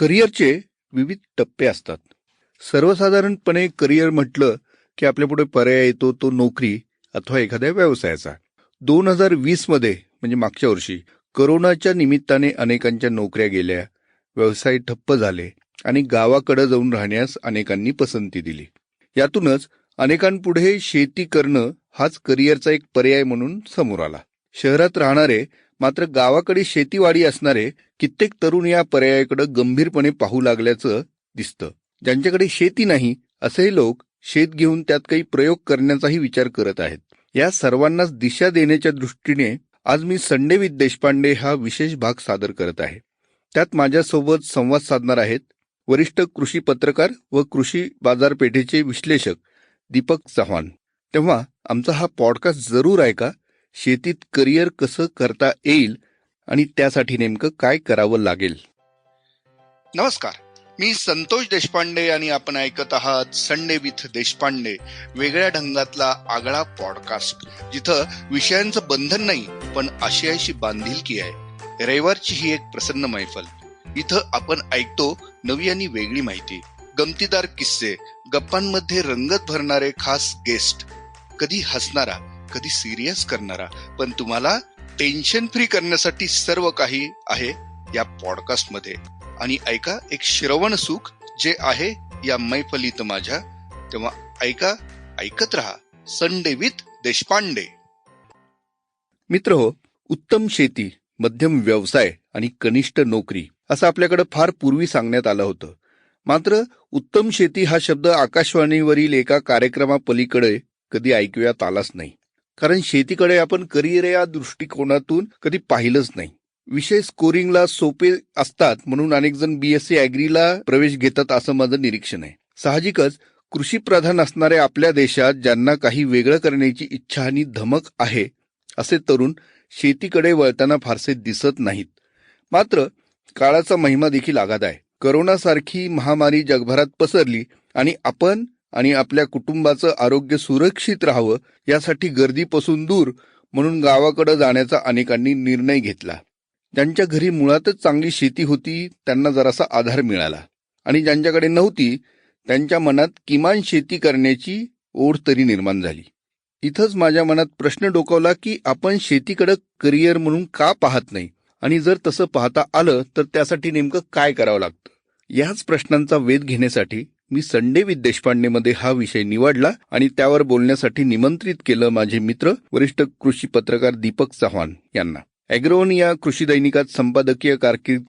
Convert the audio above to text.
करिअरचे विविध टप्पे असतात. सर्वसाधारणपणे करिअर म्हटलं की आपल्यापुढे पर्याय येतो तो नोकरी अथवा एखाद्या व्यवसायाचा. दोन हजार वीसमध्ये म्हणजे मागच्या वर्षी करोनाच्या निमित्ताने अनेकांच्या नोकऱ्या गेल्या व्यवसाय ठप्प झाले आणि गावाकडे जाऊन राहण्यास अनेकांनी पसंती दिली. यातूनच अनेकांपुढे शेती करणं हाच करिअरचा एक पर्याय म्हणून समोर आला. शहरात राहणारे मात्र गावाकडे शेतीवाडी असणारे कित्येक तरुण या पर्यायाकडे गंभीरपणे पाहू लागल्याचं दिसतं. ज्यांच्याकडे शेती नाही असेही लोक शेत घेऊन त्यात काही प्रयोग करण्याचाही विचार करत आहेत. या सर्वांनाच दिशा देण्याच्या दृष्टीने आज मी संडेवित देशपांडे हा विशेष भाग सादर करत आहे. त्यात माझ्यासोबत संवाद साधणार आहेत वरिष्ठ कृषी पत्रकार व कृषी बाजारपेठेचे विश्लेषक दीपक चव्हाण. तेव्हा आमचा हा पॉडकास्ट जरूर ऐका शेतीत करिअर कसं करता येईल आणि त्यासाठी नेमकं काय करावं लागेल? नमस्कार. मी संतोष देशपांडे आणि आपण ऐकत आहात संडे विथ देशपांडे वेगळ्या ढंगातला आगळा पॉडकास्ट जिथं विषयांचं बंधन नाही पण आशयाशी बांधिलकी आहे. रविवारची ही एक प्रसन्न मैफल. इथं आपण ऐकतो नवी आणि वेगळी माहिती गमतीदार किस्से गप्पांमध्ये रंगत भरणारे खास गेस्ट. कधी हसणारा कधी सिरियस करणारा. पण तुम्हाला टेन्शन फ्री करण्यासाठी सर्व काही आहे या पॉडकास्टमध्ये. आणि ऐका एक श्रवण सुख जे आहे या मैफलीत माझ्या. तेव्हा ऐका ऐकत रहा. Sunday with Deshpande. मित्र हो उत्तम शेती मध्यम व्यवसाय आणि कनिष्ठ नोकरी असं आपल्याकडे फार पूर्वी सांगण्यात आलं होतं. मात्र उत्तम शेती हा शब्द आकाशवाणीवरील एका कार्यक्रमापलीकडे कधी ऐकूयात आलाच नाही. कारण शेतीकडे आपण करिअर या दृष्टिकोनातून कधी पाहिलंच नाही. विषय स्कोरिंगला सोपे असतात म्हणून अनेक जण बीएससी अॅग्रीला प्रवेश घेतात असं माझं निरीक्षण आहे. साहजिकच कृषी प्रधान असणाऱ्या आपल्या देशात ज्यांना काही वेगळं करण्याची इच्छा आणि धमक आहे असे तरुण शेतीकडे वळताना फारसे दिसत नाहीत. मात्र काळाचा महिमा देखील आघात आहे. करोनासारखी महामारी जगभरात पसरली आणि आपण आणि आपल्या कुटुंबाचं आरोग्य सुरक्षित राहावं यासाठी गर्दीपासून दूर म्हणून गावाकडे जाण्याचा अनेकांनी निर्णय घेतला. ज्यांच्या घरी मुळातच चांगली शेती होती त्यांना जरासा आधार मिळाला. आणि ज्यांच्याकडे नव्हती त्यांच्या मनात किमान शेती करण्याची ओढ तरी निर्माण झाली. इथंच माझ्या मनात प्रश्न डोकावला की आपण शेतीकडे करिअर म्हणून का पाहत नाही? आणि जर तसं पाहता आलं तर त्यासाठी नेमकं काय करावं लागतं? याच प्रश्नांचा वेध घेण्यासाठी मी संडे विथ देशपांडेमध्ये हा विषय निवडला आणि त्यावर बोलण्यासाठी निमंत्रित केलं माझे मित्र वरिष्ठ कृषी पत्रकार दीपक चव्हाण यांना. अॅग्रोन या कृषी दैनिकात संपादकीय कारकीर्द